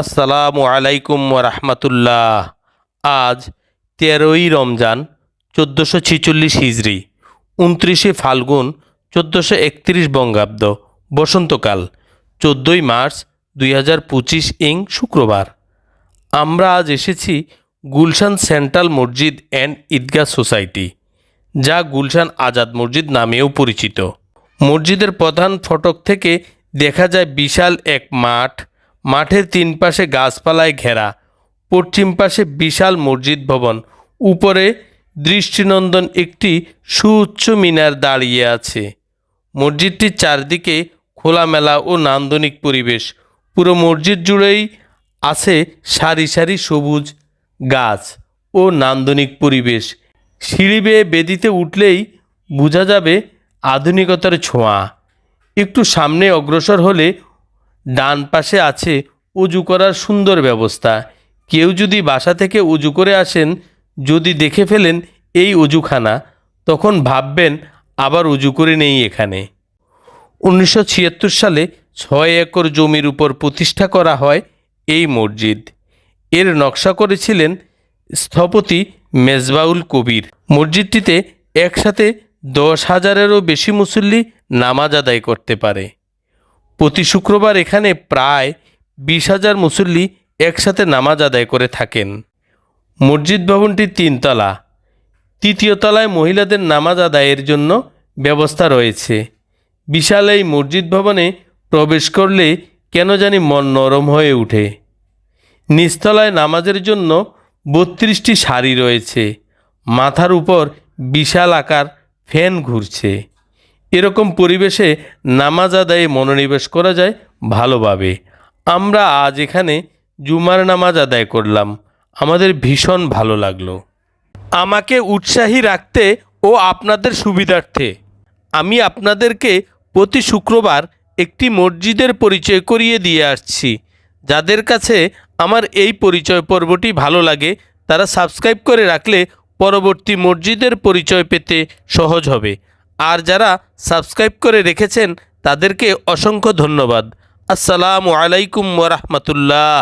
আসসালামু আলাইকুম রহমতুল্লাহ। আজ তেরোই রমজান, চোদ্দোশো ছিচল্লিশ হিজড়ি উনত্রিশে ফাল্গুন, চোদ্দোশো একত্রিশ বঙ্গাব্দ, বসন্তকাল, চোদ্দোই মার্চ দুই হাজার পঁচিশ ইং শুক্রবার। আমরা আজ এসেছি Gulshan central Masjid and Eidgah society, যা গুলশান আজাদ মসজিদ নামেও পরিচিত। মসজিদের প্রধান ফটক থেকে দেখা যায় বিশাল এক মাঠ মাঠের তিন পাশে গাছপালায় ঘেরা, পশ্চিম পাশে বিশাল মসজিদ ভবন, উপরে দৃষ্টিনন্দন একটি সুউচ্চ মিনার দাঁড়িয়ে আছে। মসজিদটির চারদিকে খোলামেলা ও নান্দনিক পরিবেশ। পুরো মসজিদ জুড়েই আছে সারি সারি সবুজ গাছ ও নান্দনিক পরিবেশ। সিঁড়ি বেয়ে বেদিতে উঠলেই বোঝা যাবে আধুনিকতার ছোঁয়া। একটু সামনে অগ্রসর হলে ডান পাশে আছে উজু করার সুন্দর ব্যবস্থা। কেউ যদি বাসা থেকে উজু করে আসেন, যদি দেখে ফেলেন এই উজুখানা, তখন ভাববেন আবার উজু করে নেই এখানে। উনিশশো ছিয়াত্তর সালে ছয় একর জমির উপর প্রতিষ্ঠা করা হয় এই মসজিদ। এর নকশা করেছিলেন স্থপতি মেজবাউল কবির। মসজিদটিতে একসাথে দশ হাজারেরও বেশি মুসল্লি নামাজ আদায় করতে পারে। প্রতি শুক্রবার এখানে প্রায় বিশ হাজার মুসল্লি একসাথে নামাজ আদায় করে থাকেন। মসজিদ ভবনটি তিনতলা। তৃতীয় তলায় মহিলাদের নামাজ আদায়ের জন্য ব্যবস্থা রয়েছে। বিশাল এই মসজিদ ভবনে প্রবেশ করলে কেন জানি মন নরম হয়ে ওঠে। নিস্তলায় নামাজের জন্য বত্রিশটি শাড়ি রয়েছে। মাথার উপর বিশাল আকার ফ্যান ঘুরছে। এরকম পরিবেশে নামাজ আদায়ে মনোনিবেশ করা যায় ভালোভাবে। আমরা আজ এখানে জুমার নামাজ আদায় করলাম। আমাদের ভীষণ ভালো লাগল। আমাকে উৎসাহী রাখতে ও আপনাদের সুবিধার্থে আমি আপনাদেরকে প্রতি শুক্রবার একটি মসজিদের পরিচয় করিয়ে দিয়ে আসছি। যাদের কাছে আমার এই পরিচয় পর্বটি ভালো লাগে, তারা সাবস্ক্রাইব করে রাখলে পরবর্তী মসজিদের পরিচয় পেতে সহজ হবে। আর যারা সাবস্ক্রাইব করে রেখেছেন তাদেরকে অসংখ্য ধন্যবাদ। আসসালামু আলাইকুম ওরহমতুল্লাহ